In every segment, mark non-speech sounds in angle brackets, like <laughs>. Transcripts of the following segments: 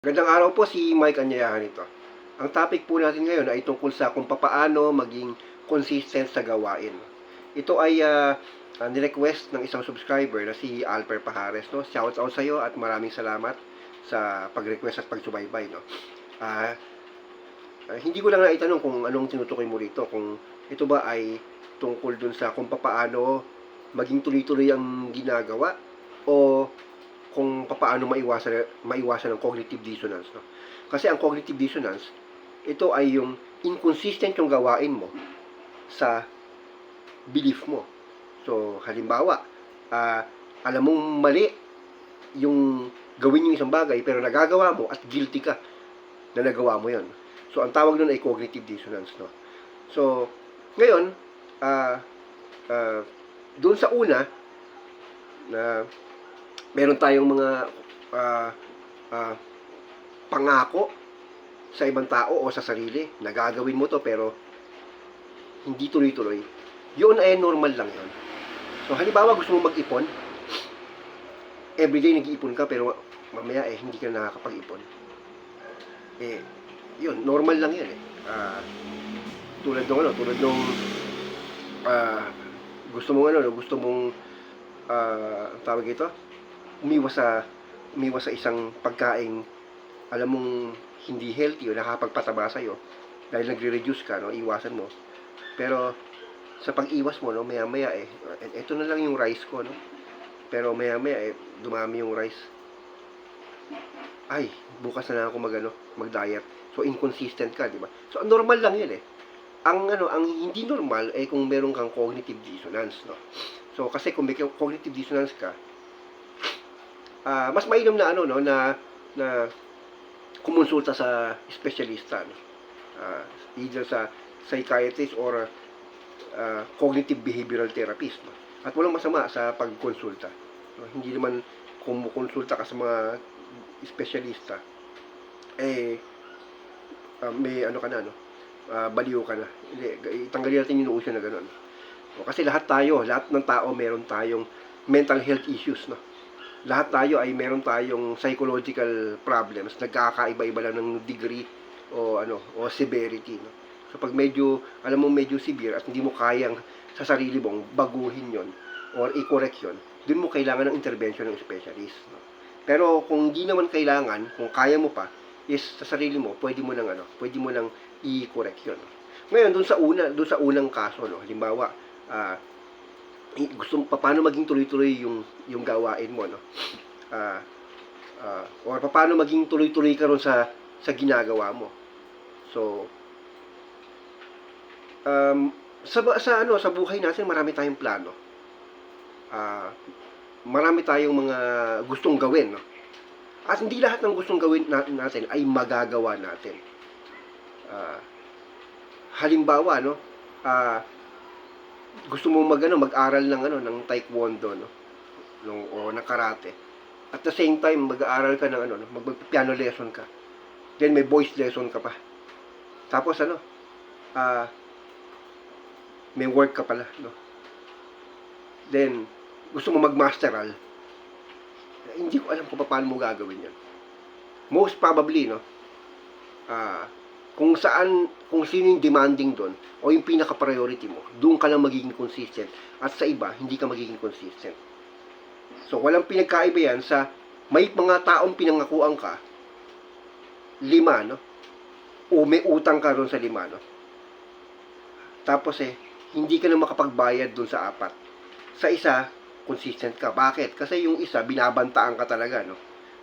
Gandang araw po si Mike Anyayahan ito. Ang topic po natin ngayon ay tungkol sa kung papaano maging consistent sa gawain. Ito ay uh, nirequest ng isang subscriber na si Alper Pahares. No? Shout out sa iyo at maraming salamat sa pag-request at pagsubaybay. No? Ah, ah, hindi ko lang naitanong kung anong tinutukoy mo rito. Kung ito ba ay tungkol dun sa kung papaano maging tuloy-tuloy ang ginagawa o kung paano maiwasan maiwasan ang cognitive dissonance no? Kasi ang cognitive dissonance ito ay yung inconsistent yung gawain mo sa belief mo. So halimbawa ah, alam mong mali yung gawin yung isang bagay pero nagagawa mo at guilty ka na nagawa mo yon so ang tawag nun ay cognitive dissonance no? So ngayon ah ah, doon sa una na meron tayong mga ah, ah, pangako sa ibang tao o sa sarili na gagawin mo to pero hindi tuloy-tuloy. Yun ay normal lang yun. So halimbawa gusto mo mag-ipon, everyday nag-iipon ka pero mamaya eh hindi ka nakakapag-ipon. Eh, yun, normal lang yan eh. Ah, tulad nung ano, tulad nung ah, gusto mong ano, gusto mong ang tawag ito, umiwas sa umiwas sa isang pagkain alam mong hindi healthy o nakakapagpataba sa iyo dahil nagre-reduce ka no? Iwasan mo. Pero sa pag-iwas mo no? Maya maya eh ito na lang yung rice ko no? Pero maya maya eh dumami yung rice. Ay bukas na lang ako magano mag-diet. So inconsistent ka di ba? So normal lang yan eh. Ang ano ang hindi normal ay kung meron kang cognitive dissonance no? So kasi kung may cognitive dissonance ka ah, mas mainam na ano no na na kumonsulta sa espesyalista no? Ah, either sa psychiatrist or ah, cognitive behavioral therapist no? at walang masama sa pagkonsulta no? hindi naman kumukonsulta ka sa mga espesyalista eh ah, may ano ka na no Ah, baliw ka na itanggalin natin yung notion na gano'n no? kasi lahat tayo lahat ng tao meron tayong mental health issues no lahat tayo ay meron tayong psychological problems. Nagkakaiba-iba lang ng degree o ano o severity no. So pag medyo alam mo medyo severe at hindi mo kayang sa sarili mong baguhin 'yon or i-correct 'yon, dun mo kailangan ng intervention ng specialist no. Pero kung hindi naman kailangan, kung kaya mo pa, is sa sarili mo, pwede mo nang ano, pwede mo nang i-correct 'yon. Ngayon, dun sa una, dun sa unang kaso no, halimbawa, i- gusto pa- paano maging tuloy-tuloy yung yung gawain mo no? Ah ah, or pa- paano maging tuloy-tuloy ka ron sa sa ginagawa mo? So um sa sa ano sa buhay natin marami tayong plano. Ah marami tayong mga gustong gawin no? At hindi lahat ng gustong gawin na- natin ay magagawa natin. Ah halimbawa no? Ah gusto mo mag ano, mag-aral ng ano ng taekwondo no? Nung o ng karate. At the same time mag-aaral ka ng ano no, mag piano lesson ka. Then may voice lesson ka pa. Tapos ano ah may work ka pala no? Then gusto mo mag-masteral hindi ko alam kung paano mo gagawin yan most probably no? Ah kung saan, kung sino yung demanding doon, o yung pinaka-priority mo, doon ka lang magiging consistent. At sa iba, hindi ka magiging consistent. So, walang pinagkaiba yan sa may mga taong pinangakuan ka, lima, no? O may utang ka doon sa lima, no? Tapos eh, hindi ka na makapagbayad doon sa apat. Sa isa, consistent ka. Bakit? Kasi yung isa, binabantaan ka talaga, no?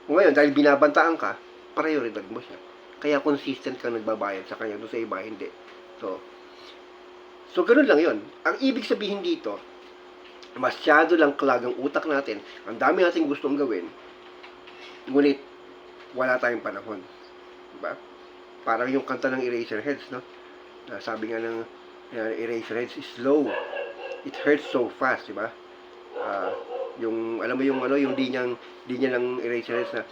Ngayon, dahil binabantaan ka, prioridad mo siya. Kaya consistent kang nagbabayad sa kanya, doon sa iba hindi. So, so ganun lang yon. Ang ibig sabihin dito, masyado lang clog ang utak natin. Ang dami nating gustong gawin. Ngunit, wala tayong panahon. Diba? Parang yung kanta ng Eraserheads, no? Na sabi nga ng uh, Eraserheads slow. It hurts so fast, diba? Ah, yung, alam mo yung, ano, yung di niyang, di niya ng Eraserheads na,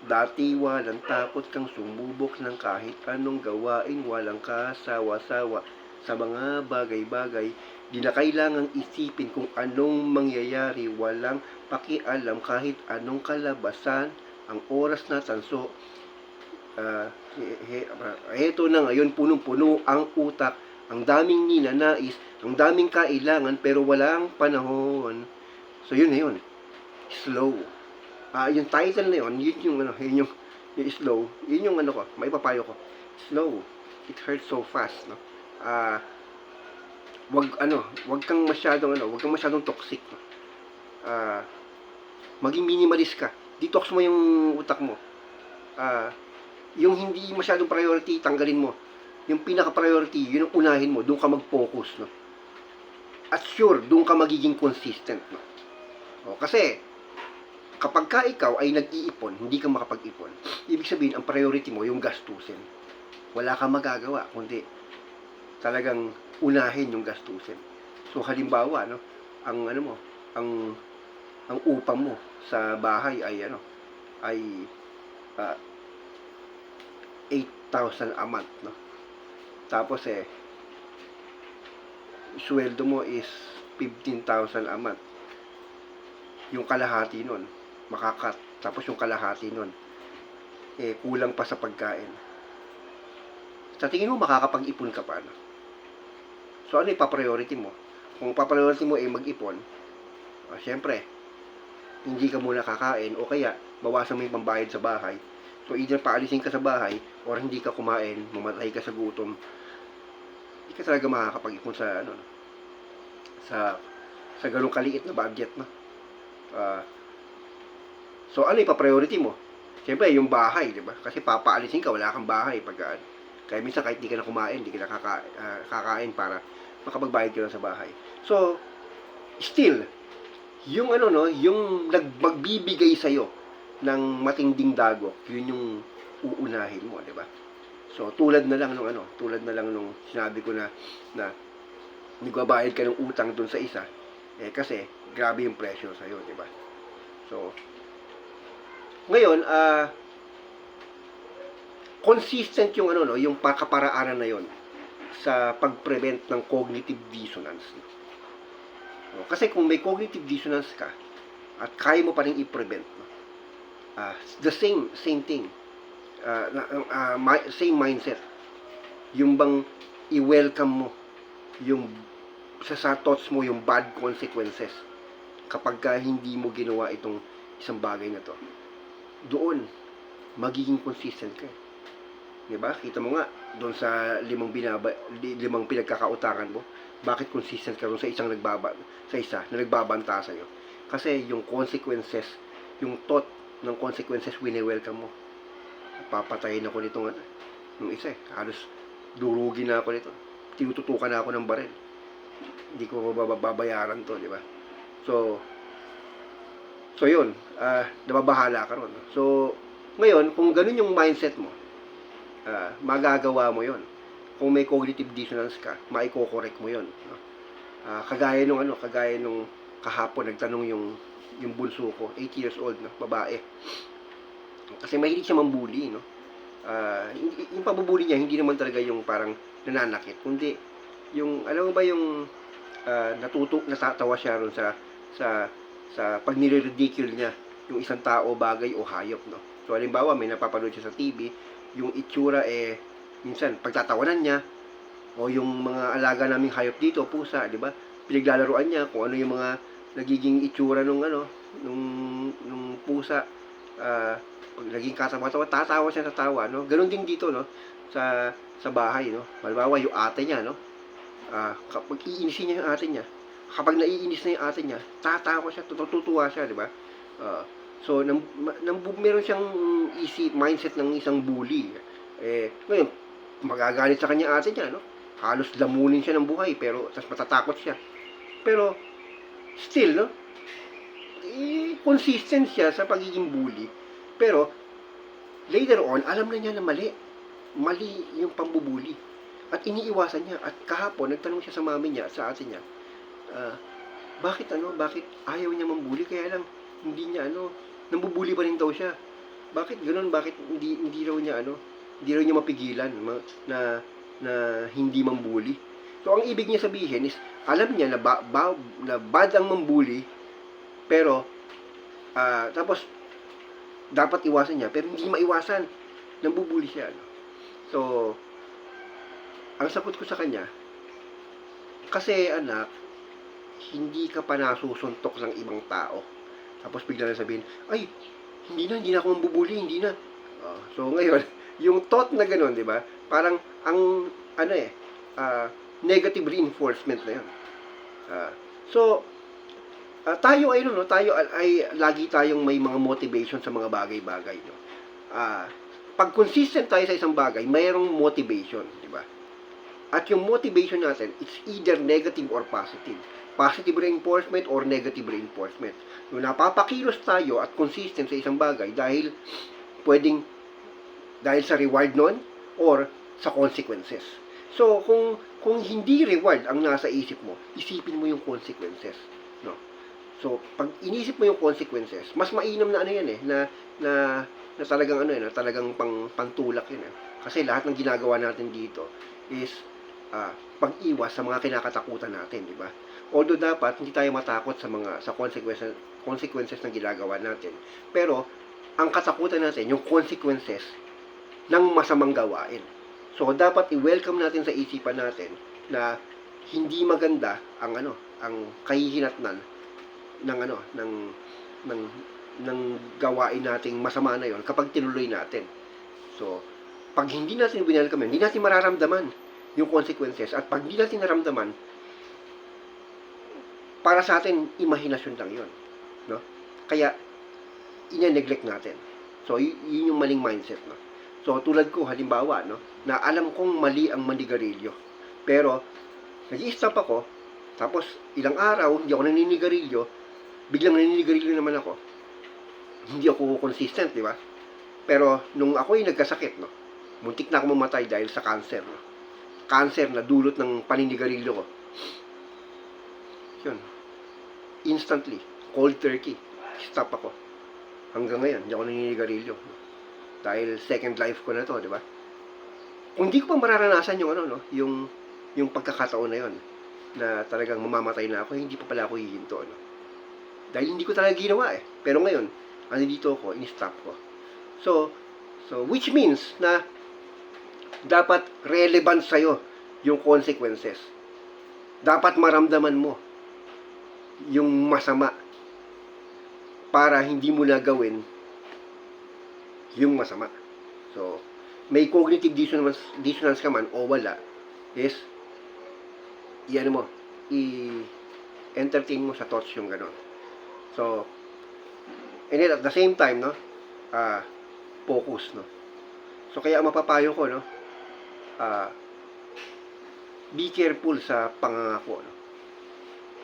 Dati walang takot kang sumubok ng kahit anong gawain, walang kasawa-sawa sa mga bagay-bagay. Di na kailangang isipin kung anong mangyayari, walang pakialam kahit anong kalabasan, ang oras na tanso. Ah, he- he- heto na ngayon, punong-puno ang utak, ang daming ninanais, ang daming kailangan, pero walang panahon. So, yun na yun. Slow. Ah, yung title na yun, yun yung, ano, yun yung, yung slow, yun yung ano ko, may papayo ko. Slow. It hurts so fast, no? Ah, wag, ano, wag kang masyadong, ano, wag kang masyadong toxic, no? Ah, maging minimalist ka. Detox mo yung utak mo. Ah, yung hindi masyadong priority, tanggalin mo. Yung pinaka-priority, yun ang unahin mo, doon ka mag-focus, no? At sure, doon ka magiging consistent, no? O, kasi, kapag ka ikaw ay nag-iipon, hindi ka makapag-ipon, ibig sabihin, ang priority mo, yung gastusin. Wala kang magagawa, kundi talagang unahin yung gastusin. So, halimbawa, no, ang ano mo, ang ang upa mo sa bahay ay ano, ay ah, 8,000 a month, no? Tapos eh, sweldo mo is 15,000 a month. Yung kalahati nun, makakat. Tapos yung kalahati nun, eh, kulang pa sa pagkain. Sa tingin mo, makakapag-ipon ka pa, no? So, ano ipapriority mo? Kung papriority mo ay mag-ipon, ah, syempre, hindi ka muna kakain o kaya bawasan mo yung pambayad sa bahay. So, either paalisin ka sa bahay or hindi ka kumain, mamatay ka sa gutom. Hindi ka talaga makakapag-ipon sa ano, no? sa sa ganung kaliit na budget, no? Ah, so, ano ipa-priority mo? Siyempre, yung bahay, di ba? Kasi papaalisin ka, wala kang bahay. Pag, ah, kaya minsan kahit di ka na kumain, di ka na kaka, ah, kakain para makapagbayad ka lang sa bahay. So, still, yung ano no, yung nagmagbibigay sa iyo ng matinding dagok, yun yung uunahin mo, di ba? So, tulad na lang nung ano, tulad na lang nung sinabi ko na na nagbabayad ka ng utang dun sa isa, eh kasi grabe yung presyo sa iyo, di ba? So, ngayon, ah consistent yung ano no, yung pakaparaanan na yon sa pag-prevent ng cognitive dissonance. No? Kasi kung may cognitive dissonance ka at kaya mo pa rin i-prevent, no? ah, the same same thing. Na, ah, mi- same mindset. Yung bang i-welcome mo yung sa, sa thoughts mo yung bad consequences kapag ka hindi mo ginawa itong isang bagay na to. Doon, magiging consistent ka. 'Di ba? Kita mo nga doon sa limang binaba li- limang pinagkakautangan mo, bakit consistent ka doon sa isang nagbaba sa isa na nagbabanta sa iyo? Kasi yung consequences, yung thought ng consequences wini-welcome mo. Papatayin ako nitong ano, yung isa eh. Halos durugin na ako nito. Tinututukan na ako ng baril. Hindi ko babayaran to, di ba? So, so yun, ah nababahala ka ron. So, ngayon, kung ganun yung mindset mo, ah, magagawa mo yon. Kung may cognitive dissonance ka, maiko-correct mo yon. No? Ah, kagaya nung ano, kagaya nung kahapon nagtanong yung yung bunso ko, 8 years old na babae. Kasi mahilig siya mambuli, no? Ah, yung, pabubuli niya hindi naman talaga yung parang nananakit, kundi yung alam mo ba yung ah, natuto natatawa siya ron sa sa sa pag nire-ridicule niya yung isang tao, bagay o hayop, no? So halimbawa may napapanood siya sa TV, yung itsura eh minsan pagtatawanan niya o yung mga alaga naming hayop dito, pusa, di ba? Pinaglalaroan niya kung ano yung mga nagiging itsura nung ano, nung nung pusa. ah, pag naging katawa-tawa, tatawa siya sa tawa, no? Ganon din dito, no? Sa sa bahay, no? Halimbawa, yung ate niya, no? Ah, kapag iinisin niya yung ate niya, kapag naiinis na yung ate niya, tatawa siya, tutuwa siya, di ba? Ah, so, nang, ma- nang, meron siyang isip, mindset ng isang bully. Eh, ngayon, magagalit sa kanya ate niya, no? Halos lamunin siya ng buhay, pero, tas matatakot siya. Pero, still, no? Eh, consistent siya sa pagiging bully. Pero, later on, alam na niya na mali. Mali yung pambubuli. At iniiwasan niya. At kahapon, nagtanong siya sa mami niya, sa ate niya, ah, bakit ano, bakit ayaw niya mambuli? Kaya lang, hindi niya ano, nambubuli pa rin daw siya. Bakit ganun? Bakit hindi, hindi raw niya ano, hindi raw niya mapigilan ma- na, na hindi mambuli? So, ang ibig niya sabihin is, alam niya na, ba, ba, na bad ang mambuli, pero, ah, tapos, dapat iwasan niya, pero hindi maiwasan. nambubuli siya. No? So, ang sagot ko sa kanya, kasi anak, hindi ka pa nasusuntok ng ibang tao. Tapos bigla na sabihin, ay, hindi na, hindi na ako mambubuli, hindi na. Oh, so ngayon, <laughs> yung thought na gano'n, di ba? Parang ang, ano eh, ah, negative reinforcement na yun. Ah, so, ah, tayo ay, no, tayo ay, ay lagi tayong may mga motivation sa mga bagay-bagay. No? Ah, pag consistent tayo sa isang bagay, mayroong motivation, di ba? At yung motivation natin, it's either negative or positive. Positive reinforcement or negative reinforcement. Yung napapakilos tayo at consistent sa isang bagay dahil pwedeng dahil sa reward nun or sa consequences. So, kung kung hindi reward ang nasa isip mo, isipin mo yung consequences, no? So, pag inisip mo yung consequences, mas mainam na ano yan eh, na na na talagang ano eh, na talagang pang pantulak yun eh. Kasi lahat ng ginagawa natin dito is ah, pag-iwas sa mga kinakatakutan natin, di ba? Although dapat hindi tayo matakot sa mga sa consequences consequences ng ginagawa natin. Pero ang katakutan natin yung consequences ng masamang gawain. So dapat i-welcome natin sa isipan natin na hindi maganda ang ano, ang kahihinatnan ng ano, ng ng ng gawain nating masama na yon kapag tinuloy natin. So, pag hindi natin yun, hindi natin mararamdaman yung consequences. At pag hindi natin naramdaman para sa atin imahinasyon lang yon no? Kaya ine-neglect natin. So yun yung maling mindset no? So tulad ko halimbawa no? Na alam kong mali ang manigarilyo. Pero nag-i-stop ako tapos ilang araw hindi ako naninigarilyo biglang naninigarilyo naman ako. Hindi ako consistent di ba? Pero nung ako ay nagkasakit no? Muntik na ako mamatay dahil sa cancer no cancer na dulot ng paninigarilyo ko. Yun. Instantly, cold turkey. Stop ako. Hanggang ngayon, hindi ako naninigarilyo. Dahil second life ko na to, di ba? Kung hindi ko pa mararanasan yung ano, no, yung, yung pagkakataon na yon na talagang mamamatay na ako, hindi pa pala ako hihinto, no? Dahil hindi ko talaga ginawa eh. Pero ngayon, ano dito ako, in-stop ko. So, so which means na dapat relevant sa'yo yung consequences. Dapat maramdaman mo yung masama para hindi mo na gawin yung masama. So, may cognitive dissonance, dissonance ka man o wala is i-ano mo, i-entertain mo sa thoughts yung gano'n. So, and then at the same time, no, ah, focus, no. So, kaya mapapayo ko, no, ah, be careful sa pangangako. No?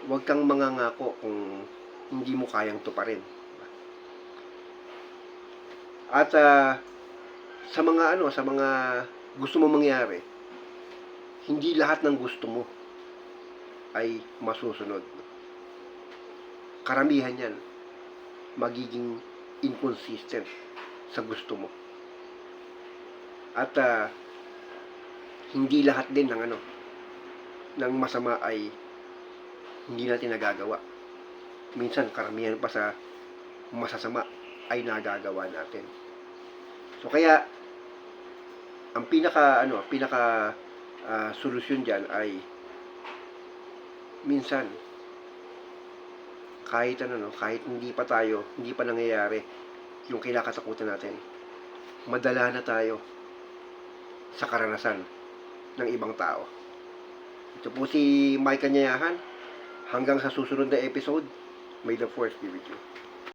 Huwag kang mangangako kung hindi mo kayang tuparin. At ah, sa mga ano, sa mga gusto mo mangyari, hindi lahat ng gusto mo ay masusunod. Karamihan yan magiging inconsistent sa gusto mo. At ah, hindi lahat din ng ano ng masama ay hindi natin nagagawa. Minsan karamihan pa sa masasama ay nagagawa natin. So kaya ang pinaka ano, pinaka ah, solusyon diyan ay minsan kahit ano no, kahit hindi pa tayo, hindi pa nangyayari yung kinakatakutan natin. Madala na tayo sa karanasan ng ibang tao. Ito po si Mike Kanyayahan. Hanggang sa susunod na episode, may the force be with you.